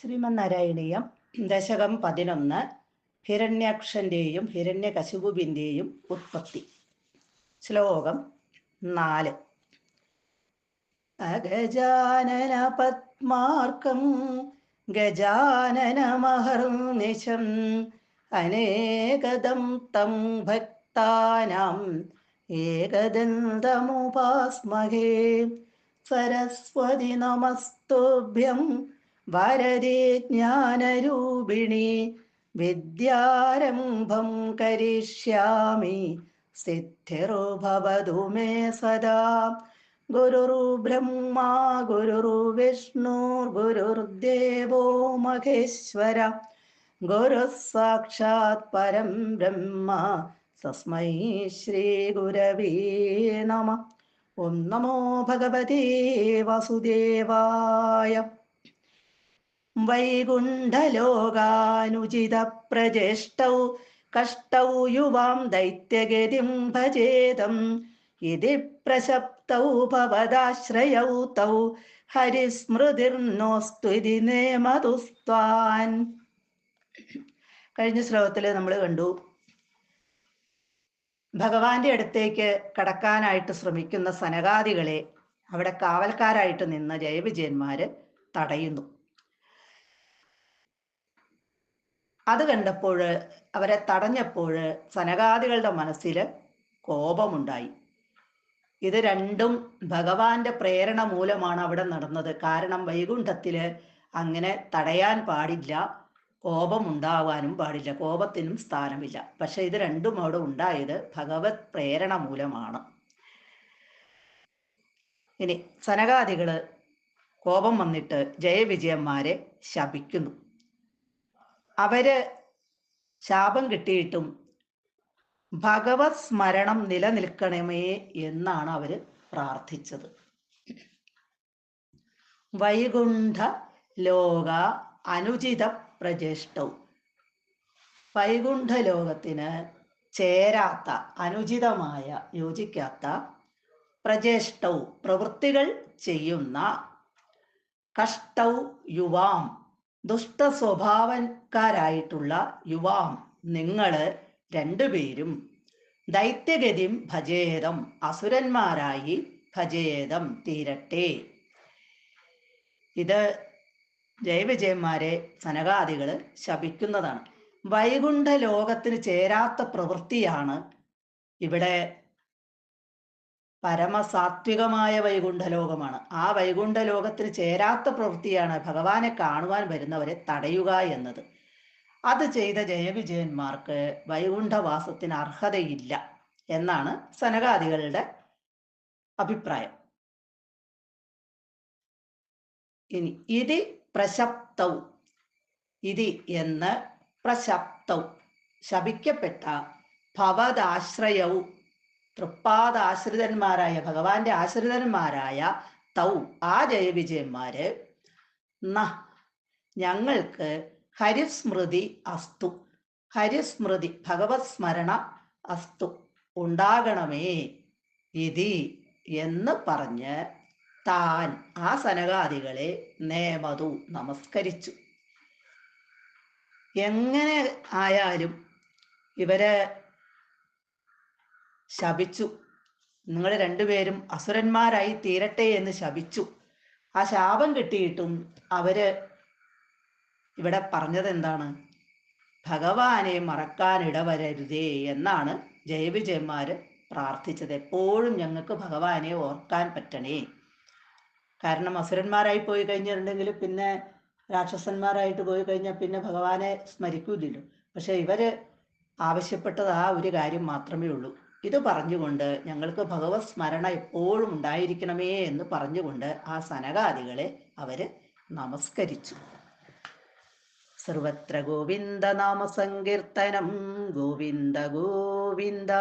ശ്രീമന്നാരായണീയം ദശകം പതിനൊന്ന് ഹിരണ്യാക്ഷന്റെയും ഹിരണ്യകശുപുവിന്റെയും ഉത്പത്തി. ശ്ലോകം നാല്. അഗജാനന പത്മാർക്കം ഗജാനനമഹർനിശം അനേകദം തം ഭക്താനാം ഏകദന്തമുപാസ്മഹേ. സരസ്വതി നമസ്തുഭ്യം വരദേ ജ്ഞാനരൂപിണി വിദ്യാരംഭം കരിഷ്യാമി സിദ്ധിർഭവതു ഭവതു മേ സദാ. ഗുരുർബ്രഹ്മ ഗുരുർവിഷ്ണുർ ഗുരുർദേവോ മഹേശ്വര. ഗുരു സാക്ഷാത് പരം ബ്രഹ്മ തസ്മൈ ശ്രീ ഗുരവേ നമ. ഓം നമോ ഭഗവതേ വാസുദേവായ. വൈകുണ്ഠലോകാനുചിത പ്രജേഷ്ടൗ കഷ്ടൗ യുവാം ദൈത്യഗതിം ഭജേതം ഇതി പ്രശപ്തൗ ഭവദാശ്രയൗ തൗ ഹരിസ്മൃതിർനോസ്തു ഇതി നേമതുസ്ത്വാൻ കഴിഞ്ഞ ശ്ലോകത്തിൽ നമ്മൾ കണ്ടു. ഭഗവാന്റെ അടുത്തേക്ക് കടക്കാനായിട്ട് ശ്രമിക്കുന്ന സനകാദികളെ അവിടെ കാവൽക്കാരായിട്ട് നിന്ന ജയവിജയന്മാര് തടയുന്നു. അത് കണ്ടപ്പോൾ അവരെ തടഞ്ഞപ്പോൾ സനകാദികളുടെ മനസ്സിൽ കോപമുണ്ടായി. ഇത് രണ്ടും ഭഗവാന്റെ പ്രേരണ മൂലമാണ് അവിടെ നടന്നത്. കാരണം വൈകുണ്ഠത്തിൽ അങ്ങനെ തടയാൻ പാടില്ല കോപം ഉണ്ടാവാനും പാടില്ല കോപത്തിനും സ്ഥാനമില്ല. പക്ഷെ ഇത് രണ്ടും അവിടെ ഉണ്ടായത് ഭഗവത് പ്രേരണ മൂലമാണ്. ഇനി സനകാദികൾ കോപം വന്നിട്ട് ജയവിജയന്മാരെ ശപിക്കുന്നു. അവർ ശാപം കിട്ടിയിട്ടും ഭഗവത് സ്മരണം നിലനിൽക്കണമേ എന്നാണ് അവർ പ്രാർത്ഥിച്ചത്. വൈകുണ്ഠ ലോക അനുചിത പ്രജേഷ്ടവും വൈകുണ്ഠ ലോകത്തിന് ചേരാത്ത അനുചിതമായ യോജിക്കാത്ത പ്രജേഷ്ടവും പ്രവൃത്തികൾ ചെയ്യുന്ന കഷ്ടൗ യുവാം ദുഷ്ട സ്വഭാവക്കാരായിട്ടുള്ള യുവാം നിങ്ങൾ രണ്ടുപേരും ദൈത്യഗതിം ഭജേതം അസുരന്മാരായി ഭജേതം തീരട്ടെ. ഇത് ജയവിജയന്മാരെ സനകാദികൾ ശപിക്കുന്നതാണ്. വൈകുണ്ഠ ലോകത്തിന് ചേരാത്ത പ്രവൃത്തിയാണ് ഇവിടെ പരമസാത്വികമായ വൈകുണ്ഠ ലോകമാണ് ആ വൈകുണ്ഠ ലോകത്തിന് ചേരാത്ത പ്രവൃത്തിയാണ് ഭഗവാനെ കാണുവാൻ വരുന്നവരെ തടയുക എന്നത്. അത് ചെയ്ത ജയവിജയന്മാർക്ക് വൈകുണ്ഠവാസത്തിന് അർഹതയില്ല എന്നാണ് സനകാദികളുടെ അഭിപ്രായം. ഇനി ഇതി പ്രശബ്ദവും ഇതി എന്ന് പ്രശബ്ദവും ശപിക്കപ്പെട്ട ഭവദാശ്രയവും തൃപ്പാദാശ്രിതന്മാരായ ഭഗവാന്റെ ആശ്രിതന്മാരായ തൗ ആ ജയവിജയന്മാര് ന ഞങ്ങൾക്ക് ഹരിസ്മൃതി അസ്തു ഹരിസ്മൃതി ഭഗവത് സ്മരണ അസ്തു ഉണ്ടാകണമേ ഇതി എന്ന് പറഞ്ഞ് താൻ ആ സനകാദികളെ നേമതു നമസ്കരിച്ചു. എങ്ങനെ ആയാലും ഇവർ ശപിച്ചു. നിങ്ങൾ രണ്ടുപേരും അസുരന്മാരായി തീരട്ടെ എന്ന് ശപിച്ചു. ആ ശാപം കിട്ടിയിട്ടും അവർ ഇവിടെ പറഞ്ഞത് എന്താണ് ഭഗവാനെ മറക്കാൻ ഇടവരരുതേ എന്നാണ് ജയവിജയന്മാര് പ്രാർത്ഥിച്ചത്. എപ്പോഴും ഞങ്ങൾക്ക് ഭഗവാനെ ഓർക്കാൻ പറ്റണേ. കാരണം അസുരന്മാരായി പോയി കഴിഞ്ഞിട്ടുണ്ടെങ്കിൽ പിന്നെ രാക്ഷസന്മാരായിട്ട് പോയി കഴിഞ്ഞാൽ പിന്നെ ഭഗവാനെ സ്മരിക്കൂലല്ലോ പക്ഷെ ഇവർ ആവശ്യപ്പെട്ടത് ആ ഒരു കാര്യം മാത്രമേ ഉള്ളൂ. ഇത് പറഞ്ഞുകൊണ്ട് ഞങ്ങൾക്ക് ഭഗവത് സ്മരണ എപ്പോഴും ഉണ്ടായിരിക്കണമേ എന്ന് പറഞ്ഞുകൊണ്ട് ആ സനകാദികളെ അവർ നമസ്കരിച്ചു. സർവത്ര ഗോവിന്ദ നാമ സങ്കീർത്തനം. ഗോവിന്ദ ഗോവിന്ദ.